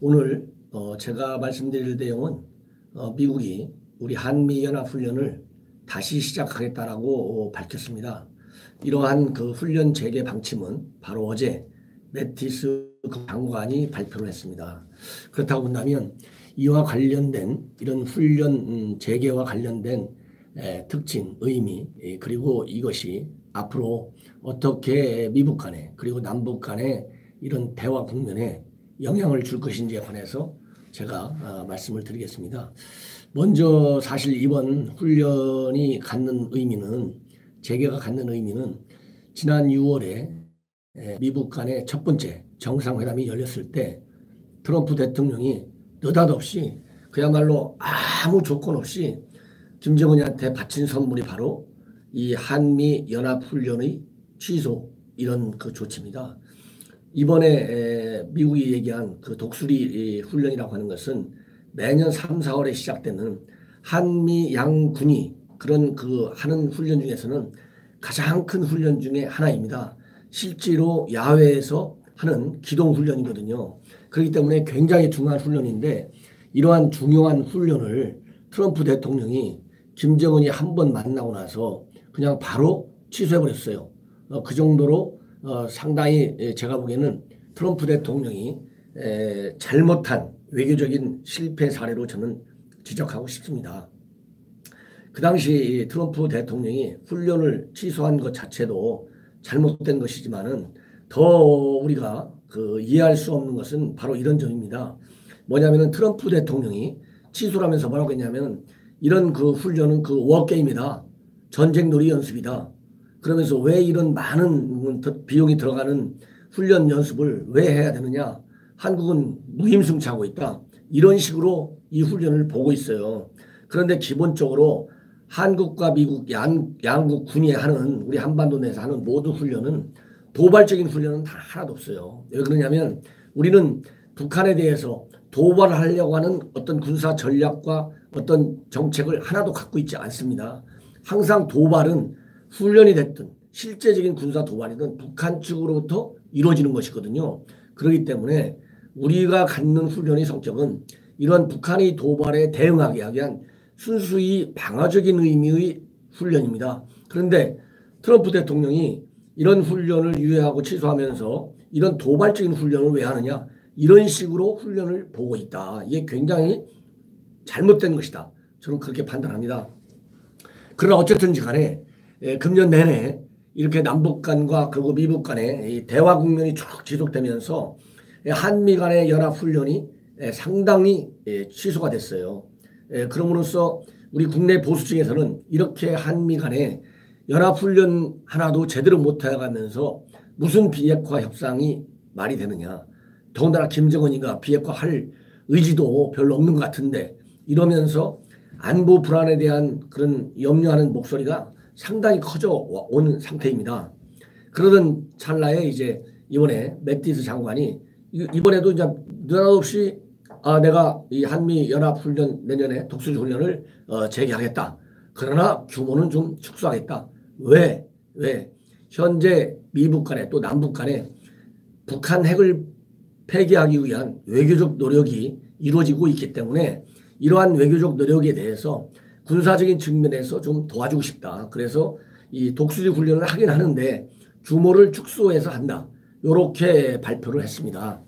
오늘 어 제가 말씀드릴 내용은 어 미국이 우리 한미 연합 훈련을 다시 시작하겠다라고 밝혔습니다. 이러한 그 훈련 재개 방침은 바로 어제 매티스 장관이 발표를 했습니다. 그렇다고 본다면 이와 관련된 이런 훈련 음, 재개와 관련된 특징, 의미 그리고 이것이 앞으로 어떻게 미국 간에 그리고 남북 간에 이런 대화 국면에 영향을 줄 것인지에 관해서 제가 어, 말씀을 드리겠습니다. 먼저 사실 이번 훈련이 갖는 의미는 재개가 갖는 의미는 지난 6월에 미국 간의 첫 번째 정상회담이 열렸을 때 트럼프 대통령이 느닷없이 그야말로 아무 조건 없이 김정은이한테 바친 선물이 바로 이 한미 연합훈련의 취소 이런 그 조치입니다. 이번에 미국이 얘기한 그 독수리 훈련이라고 하는 것은 매년 3, 4월에 시작되는 한미 양군이 그런 그 하는 훈련 중에서는 가장 큰 훈련 중에 하나입니다. 실제로 야외에서 하는 기동 훈련이거든요. 그렇기 때문에 굉장히 중요한 훈련인데 이러한 중요한 훈련을 트럼프 대통령이 김정은이 한 번 만나고 나서 그냥 바로 취소해버렸어요. 어, 그 정도로 어, 상당히 제가 보기에는 트럼프 대통령이 에, 잘못한 외교적인 실패 사례로 저는 지적하고 싶습니다. 그 당시 트럼프 대통령이 훈련을 취소한 것 자체도 잘못된 것이지만은 더 우리가 그 이해할 수 없는 것은 바로 이런 점입니다. 뭐냐면은 트럼프 대통령이 취소를 하면서 뭐라고 했냐면 이런 그 훈련은 그 워게임이다. 전쟁 놀이 연습이다. 그러면서 왜 이런 많은 비용이 들어가는 훈련 연습을 왜 해야 되느냐. 한국은 무임승차하고 있다. 이런 식으로 이 훈련을 보고 있어요. 그런데 기본적으로 한국과 미국 양, 양국 군이 하는 우리 한반도 내에서 하는 모든 훈련은 도발적인 훈련은 다 하나도 없어요. 왜 그러냐면 우리는 북한에 대해서 도발을 하려고 하는 어떤 군사 전략과 어떤 정책을 하나도 갖고 있지 않습니다. 항상 도발은 훈련이 됐든 실제적인 군사 도발이든 북한 측으로부터 이루어지는 것이거든요. 그렇기 때문에 우리가 갖는 훈련의 성격은 이런 북한의 도발에 대응하기 위한 순수히 방어적인 의미의 훈련입니다. 그런데 트럼프 대통령이 이런 훈련을 유예하고 취소하면서 이런 도발적인 훈련을 왜 하느냐 이런 식으로 훈련을 보고 있다. 이게 굉장히 잘못된 것이다. 저는 그렇게 판단합니다. 그러나 어쨌든지 간에 예, 금년 내내 이렇게 남북 간과 그리고 미북 간의 대화 국면이 쭉 지속되면서 한미 간의 연합 훈련이 예, 상당히 예, 취소가 됐어요. 그럼으로써 우리 국내 보수층에서는 이렇게 한미 간의 연합훈련 하나도 제대로 못해가면서 무슨 비핵화 협상이 말이 되느냐. 더군다나 김정은이가 비핵화 할 의지도 별로 없는 것 같은데 이러면서 안보 불안에 대한 그런 염려하는 목소리가 상당히 커져 온 상태입니다. 그러던 찰나에 이제 이번에 매티스 장관이 이번에도 이제 느닷없이 아 내가 이 한미 연합 훈련 내년에 독수리 훈련을 어, 재개하겠다. 그러나 규모는 좀 축소하겠다. 왜? 왜? 현재 미북 간에 또 남북 간에 북한 핵을 폐기하기 위한 외교적 노력이 이루어지고 있기 때문에 이러한 외교적 노력에 대해서 군사적인 측면에서 좀 도와주고 싶다. 그래서 이 독수리 훈련을 하긴 하는데 규모를 축소해서 한다. 이렇게 발표를 했습니다.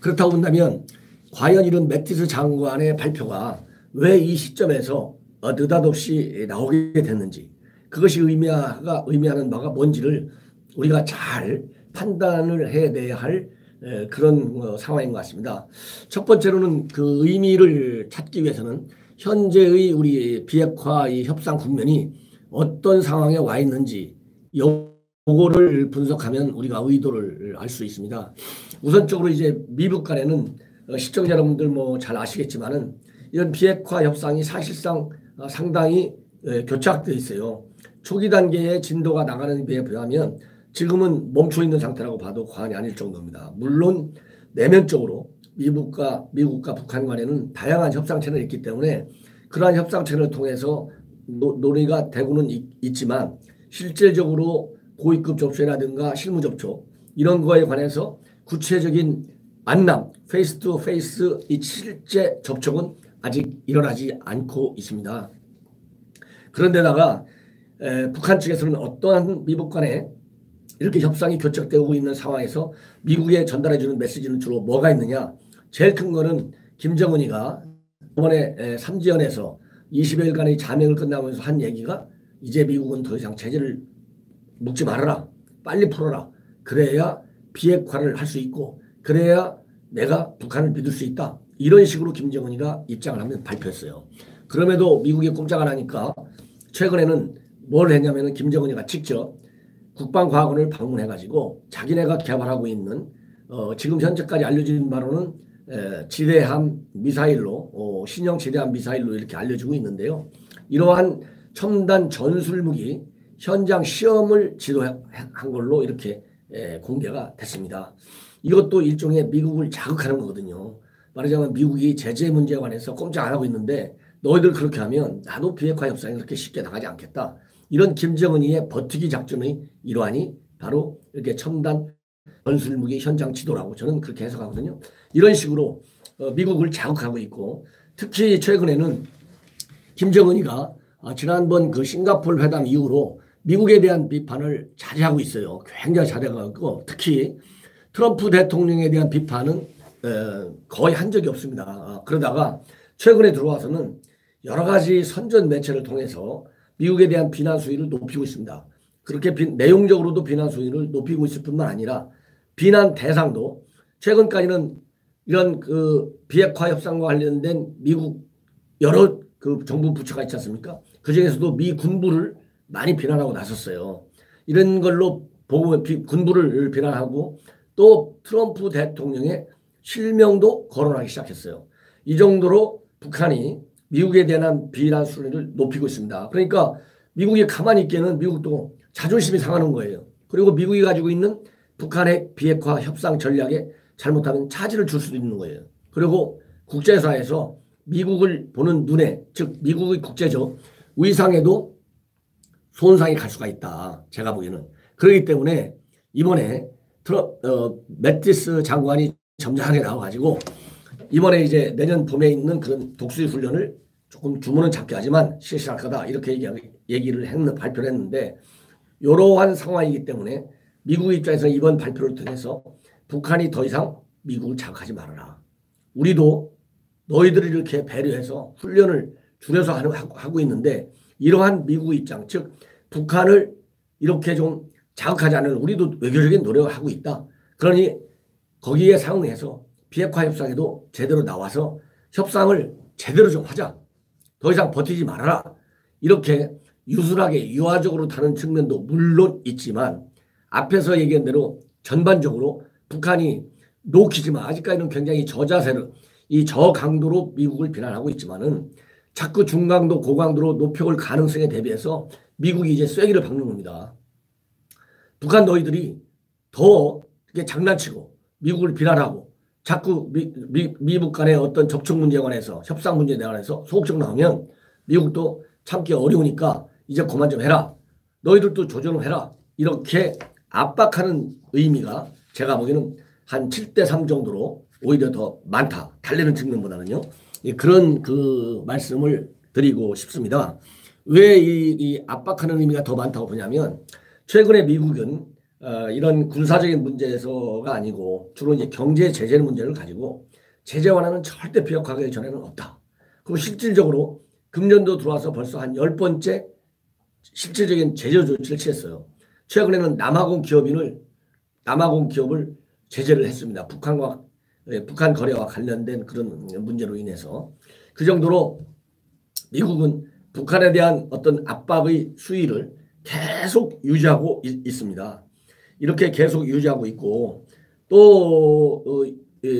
그렇다고 본다면 과연 이런 매티스 장관의 발표가 왜 이 시점에서 느닷없이 나오게 됐는지 그것이 의미가 의미하는 바가 뭔지를 우리가 잘 판단을 해야 할 그런 어, 상황인 것 같습니다. 첫 번째로는 그 의미를 찾기 위해서는 현재의 우리 비핵화 협상 국면이 어떤 상황에 와 있는지 요거를 분석하면 우리가 의도를 알 수 있습니다. 우선적으로 이제 미국 간에는 어, 시청자 여러분들 뭐 잘 아시겠지만은 이런 비핵화 협상이 사실상 어, 상당히 교착되어 있어요. 초기 단계의 진도가 나가는 데에 비하면 지금은 멈춰 있는 상태라고 봐도 과언이 아닐 정도입니다. 물론 내면적으로 미국과 미국과 북한 간에는 다양한 협상 채널이 있기 때문에 그러한 협상 채널을 통해서 노, 논의가 되고는 있, 지만 실질적으로 고위급 접촉이라든가 실무 접촉 이런 거에 관해서 구체적인 만남, 페이스 투 페이스 이 실제 접촉은 아직 일어나지 않고 있습니다. 그런데다가 에, 북한 측에서는 어떠한 미국 간에 이렇게 협상이 교착되고 있는 상황에서 미국에 전달해주는 메시지는 주로 뭐가 있느냐? 제일 큰 거는 김정은이가 이번에 삼지연에서 20여일간의 자명을 끝나면서 한 얘기가 이제 미국은 더 이상 제재를 묵지 말아라. 빨리 풀어라. 그래야 비핵화를 할 수 있고 그래야 내가 북한을 믿을 수 있다. 이런 식으로 김정은이가 입장을 하면 발표했어요. 그럼에도 미국이 꼼짝 안 하니까 최근에는 뭘 했냐면은 김정은이가 직접 국방과학원을 방문해가지고 자기네가 개발하고 있는 어 지금 현재까지 알려진 바로는 에 지대함 미사일로 어 신형 지대함 미사일로 이렇게 알려지고 있는데요. 이러한 첨단 전술 무기 현장 시험을 지도한 걸로 이렇게 에 공개가 됐습니다. 이것도 일종의 미국을 자극하는 거거든요. 말하자면 미국이 제재 문제에 관해서 꼼짝 안 하고 있는데 너희들 그렇게 하면 나도 비핵화 협상에 그렇게 쉽게 나가지 않겠다. 이런 김정은이의 버티기 작전의 일환이 바로 이렇게 첨단 전술무기 현장 지도라고 저는 그렇게 해석하거든요. 이런 식으로 어, 미국을 자극하고 있고 특히 최근에는 김정은이가 아, 지난번 그 싱가폴 회담 이후로 미국에 대한 비판을 자제하고 있어요. 굉장히 자제하고 특히 트럼프 대통령에 대한 비판은 거의 한 적이 없습니다. 아, 그러다가 최근에 들어와서는 여러 가지 선전 매체를 통해서 미국에 대한 비난 수위를 높이고 있습니다. 그렇게 비, 내용적으로도 비난 수위를 높이고 있을 뿐만 아니라 비난 대상도 최근까지는 이런 그 비핵화 협상과 관련된 미국 여러 그 정부 부처가 있지 않습니까? 그 중에서도 미 군부를 많이 비난하고 나섰어요. 이런 걸로 보고 군부를 비난하고 또 트럼프 대통령의 실명도 거론하기 시작했어요. 이 정도로 북한이 미국에 대한 비난 수준을 높이고 있습니다. 그러니까 미국이 가만히 있기에는 미국도 자존심이 상하는 거예요. 그리고 미국이 가지고 있는 북한의 비핵화 협상 전략에 잘못하면 차질을 줄 수도 있는 거예요. 그리고 국제사회에서 미국을 보는 눈에 즉 미국의 국제적 위상에도 손상이 갈 수가 있다. 제가 보기에는. 그렇기 때문에 이번에 트러, 어, 매티스 장관이 점잖하게 나와가지고 이번에 이제 내년 봄에 있는 그런 독수리 훈련을 조금 규모는 작게 하지만 실시할 거다 이렇게 얘기 를 했는 발표를 했는데 이러한 상황이기 때문에 미국 입장에서 이번 발표를 통해서 북한이 더 이상 미국을 자극하지 말아라. 우리도 너희들을 이렇게 배려해서 훈련을 줄여서 하고 있는데 이러한 미국 입장 즉 북한을 이렇게 좀 자극하지 않는 우리도 외교적인 노력을 하고 있다. 그러니 거기에 상응해서 비핵화 협상에도 제대로 나와서 협상을 제대로 좀 하자. 더 이상 버티지 말아라. 이렇게 유순하게 유화적으로 다는 측면도 물론 있지만 앞에서 얘기한 대로 전반적으로 북한이 놓기지만 아직까지는 굉장히 저자세를 이 저강도로 미국을 비난하고 있지만은 자꾸 중강도 고강도로 높여올 가능성에 대비해서 미국이 이제 쐐기를 박는 겁니다. 북한 너희들이 더 장난치고 미국을 비난하고 자꾸 미, 미, 미 국 간의 어떤 접촉 문제에 관해서 협상 문제에 관해서 소극적 나오면 미국도 참기 어려우니까 이제 그만 좀 해라. 너희들도 조정을 해라. 이렇게 압박하는 의미가 제가 보기에는 한 7대 3 정도로 오히려 더 많다. 달래는 측면보다는요. 그런 그 말씀을 드리고 싶습니다. 왜 이, 이 압박하는 의미가 더 많다고 보냐면 최근에 미국은 어, 이런 군사적인 문제에서가 아니고 주로 이제 경제 제재 문제를 가지고 제재 완화는 절대 비핵화하기 전에는 없다. 그리고 실질적으로 금년도 들어와서 벌써 한 열번째 실질적인 제재 조치를 취했어요. 최근에는 남아공 기업인을 남아공 기업을 제재를 했습니다. 북한과 예, 북한 거래와 관련된 그런 문제로 인해서 그 정도로 미국은 북한에 대한 어떤 압박의 수위를 계속 유지하고 있, 습니다 이렇게 계속 유지하고 있고 또 어,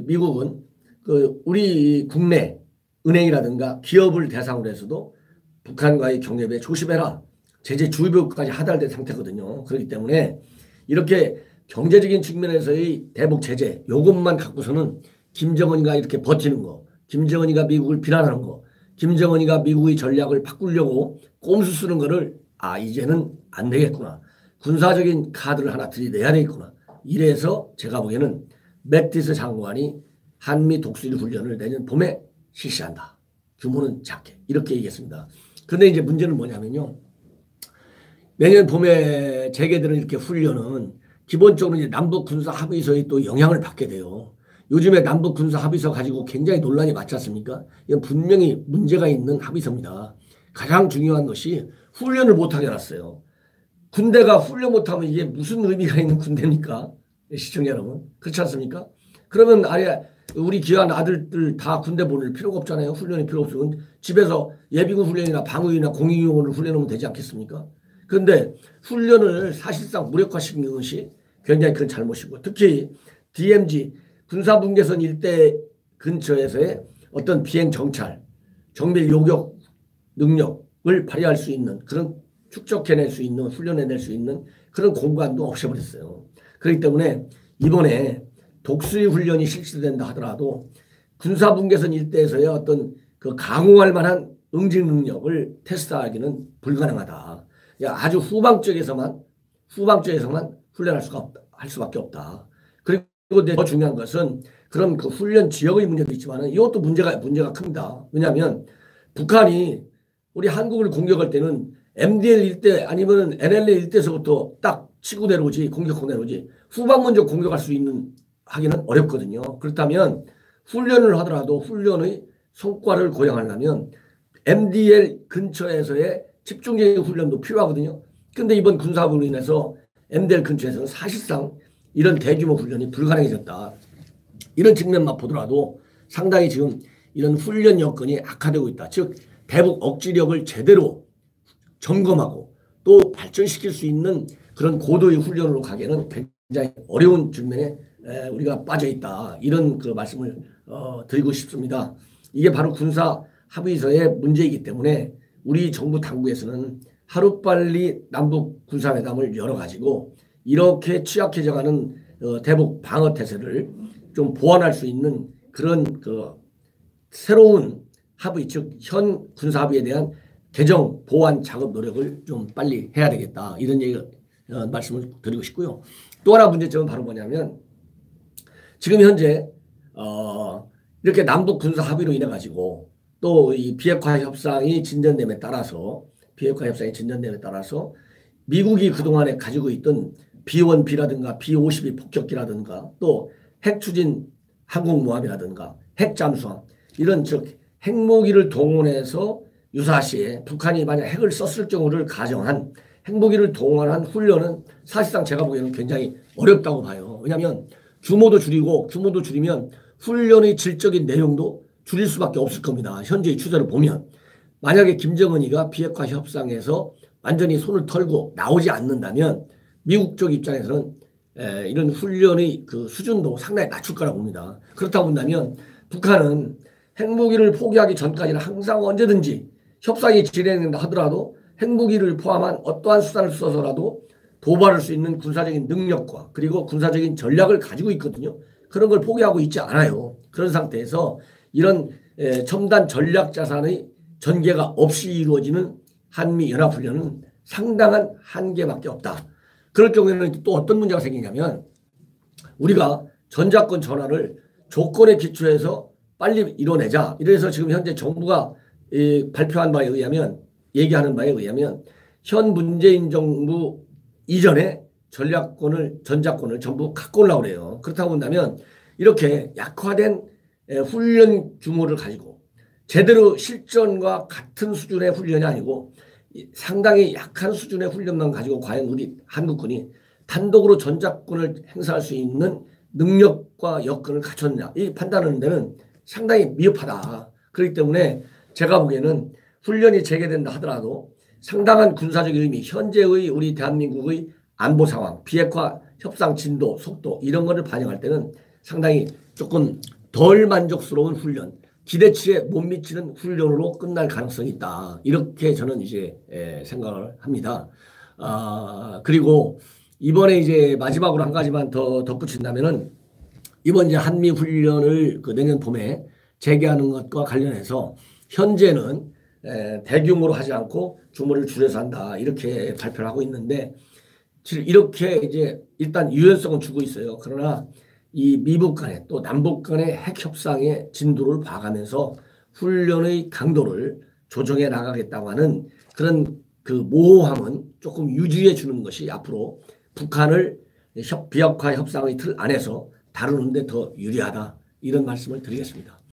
미국은 그 우리 국내 은행이라든가 기업을 대상으로 해서도 북한과의 경협에 조심해라. 제재 주의보까지 하달된 상태거든요. 그렇기 때문에 이렇게 경제적인 측면에서의 대북 제재 요것만 갖고서는 김정은이가 이렇게 버티는 거, 김정은이가 미국을 비난하는 거, 김정은이가 미국의 전략을 바꾸려고 꼼수 쓰는 거를 아 이제는 안 되겠구나. 군사적인 카드를 하나 들이내야 되겠구나. 이래서 제가 보기에는 매티스 장관이 한미 독수리 훈련을 내년 봄에 실시한다. 규모는 작게 이렇게 얘기했습니다. 근데 이제 문제는 뭐냐면요. 내년 봄에 재개되는 이렇게 훈련은 기본적으로 이제 남북 군사 합의서에 또 영향을 받게 돼요. 요즘에 남북 군사 합의서 가지고 굉장히 논란이 많지 않습니까? 이건 분명히 문제가 있는 합의서입니다. 가장 중요한 것이 훈련을 못하게 해놨어요. 군대가 훈련 못하면 이게 무슨 의미가 있는 군대입니까? 시청자 여러분. 그렇지 않습니까? 그러면 아예 우리 귀한 아들들 다 군대 보낼 필요가 없잖아요. 훈련이 필요 없으면 집에서 예비군 훈련이나 방위나 공익용을 훈련하면 되지 않겠습니까? 그런데 훈련을 사실상 무력화시키는 것이 굉장히 큰 잘못이고 특히 DMZ 군사분계선 일대 근처에서의 어떤 비행 정찰, 정밀 요격 능력을 발휘할 수 있는 그런 축적해낼 수 있는 훈련해낼 수 있는 그런 공간도 없애버렸어요. 그렇기 때문에 이번에 독수리 훈련이 실시된다 하더라도 군사 분계선 일대에서의 어떤 그 강화할 만한 응징 능력을 테스트하기는 불가능하다. 아주 후방 쪽에서만 후방 쪽에서만 훈련할 수가 없다. 할 수밖에 없다. 그리고 더 중요한 것은 그런 그 훈련 지역의 문제도 있지만 이것도 문제가 문제가 큽니다. 왜냐하면 북한이 우리 한국을 공격할 때는 MDL 일대 아니면은 NLL 일대에서부터 딱 치고 내려오지 공격하고 내려오지 후방 먼저 공격할 수 있는 하기는 어렵거든요. 그렇다면 훈련을 하더라도 훈련의 성과를 고양하려면 MDL 근처에서의 집중적인 훈련도 필요하거든요. 근데 이번 군사부로 인해서 MDL 근처에서는 사실상 이런 대규모 훈련이 불가능해졌다. 이런 측면만 보더라도 상당히 지금 이런 훈련 여건이 악화되고 있다. 즉 대북 억지력을 제대로 점검하고 또 발전시킬 수 있는 그런 고도의 훈련으로 가기에는 굉장히 어려운 측면에 우리가 빠져 있다. 이런 그 말씀을 어, 드리고 싶습니다. 이게 바로 군사 합의서의 문제이기 때문에 우리 정부 당국에서는 하루빨리 남북 군사회담을 열어가지고 이렇게 취약해져가는 어, 대북 방어 태세를 좀 보완할 수 있는 그런 그 새로운 합의 즉 현 군사 합의에 대한 개정 보완 작업 노력을 좀 빨리 해야 되겠다 이런 얘기 어, 말씀을 드리고 싶고요. 또 하나 문제점은 바로 뭐냐면 지금 현재 어, 이렇게 남북 군사 합의로 인해 가지고 또 이 비핵화 협상이 진전됨에 따라서 비핵화 협상이 진전됨에 따라서 미국이 그동안에 가지고 있던 B1B라든가 B52 폭격기라든가 또 핵 추진 항공모함이라든가 핵잠수함 이런 즉 핵무기를 동원해서 유사시에 북한이 만약 핵을 썼을 경우를 가정한 핵무기를 동원한 훈련은 사실상 제가 보기에는 굉장히 어렵다고 봐요. 왜냐하면 규모도 줄이고 규모도 줄이면 훈련의 질적인 내용도 줄일 수밖에 없을 겁니다. 현재의 추세를 보면 만약에 김정은이가 비핵화 협상에서 완전히 손을 털고 나오지 않는다면 미국 쪽 입장에서는 이런 훈련의 그 수준도 상당히 낮출 거라고 봅니다. 그렇다고 본다면 북한은 핵무기를 포기하기 전까지는 항상 언제든지 협상이 진행된다 하더라도 핵무기를 포함한 어떠한 수단을 써서라도 도발할 수 있는 군사적인 능력과 그리고 군사적인 전략을 가지고 있거든요. 그런 걸 포기하고 있지 않아요. 그런 상태에서 이런 첨단 전략 자산의 전개가 없이 이루어지는 한미 연합훈련은 상당한 한계밖에 없다. 그럴 경우에는 또 어떤 문제가 생기냐면 우리가 전자권 전환을 조건에 기초해서 빨리 이뤄내자. 이래서 지금 현재 정부가 발표한 바에 의하면 얘기하는 바에 의하면 현 문재인 정부 이전에 전략권을 전자권을 전부 갖고 올라고 그래요. 그렇다고 본다면 이렇게 약화된 훈련 규모를 가지고 제대로 실전과 같은 수준의 훈련이 아니고 상당히 약한 수준의 훈련만 가지고 과연 우리 한국군이 단독으로 전작권을 행사할 수 있는 능력과 여건을 갖췄냐 이 판단하는 데는 상당히 미흡하다. 그렇기 때문에 제가 보기에는 훈련이 재개된다 하더라도 상당한 군사적 의미, 현재의 우리 대한민국의 안보 상황, 비핵화 협상 진도, 속도 이런 거를 반영할 때는 상당히 조금 덜 만족스러운 훈련, 기대치에 못 미치는 훈련으로 끝날 가능성이 있다. 이렇게 저는 이제 생각을 합니다. 아, 그리고 이번에 이제 마지막으로 한 가지만 더 덧붙인다면은 이번 이제 한미 훈련을 그 내년 봄에 재개하는 것과 관련해서 현재는 대규모로 하지 않고 규모를 줄여서 한다. 이렇게 발표를 하고 있는데 이렇게 이제 일단 유연성은 주고 있어요. 그러나 이 미북 간의 또 남북 간의 핵 협상의 진도를 봐가면서 훈련의 강도를 조정해 나가겠다고 하는 그런 그 모호함은 조금 유지해 주는 것이 앞으로 북한을 협, 비핵화 협상의 틀 안에서 다루는데 더 유리하다 이런 말씀을 드리겠습니다.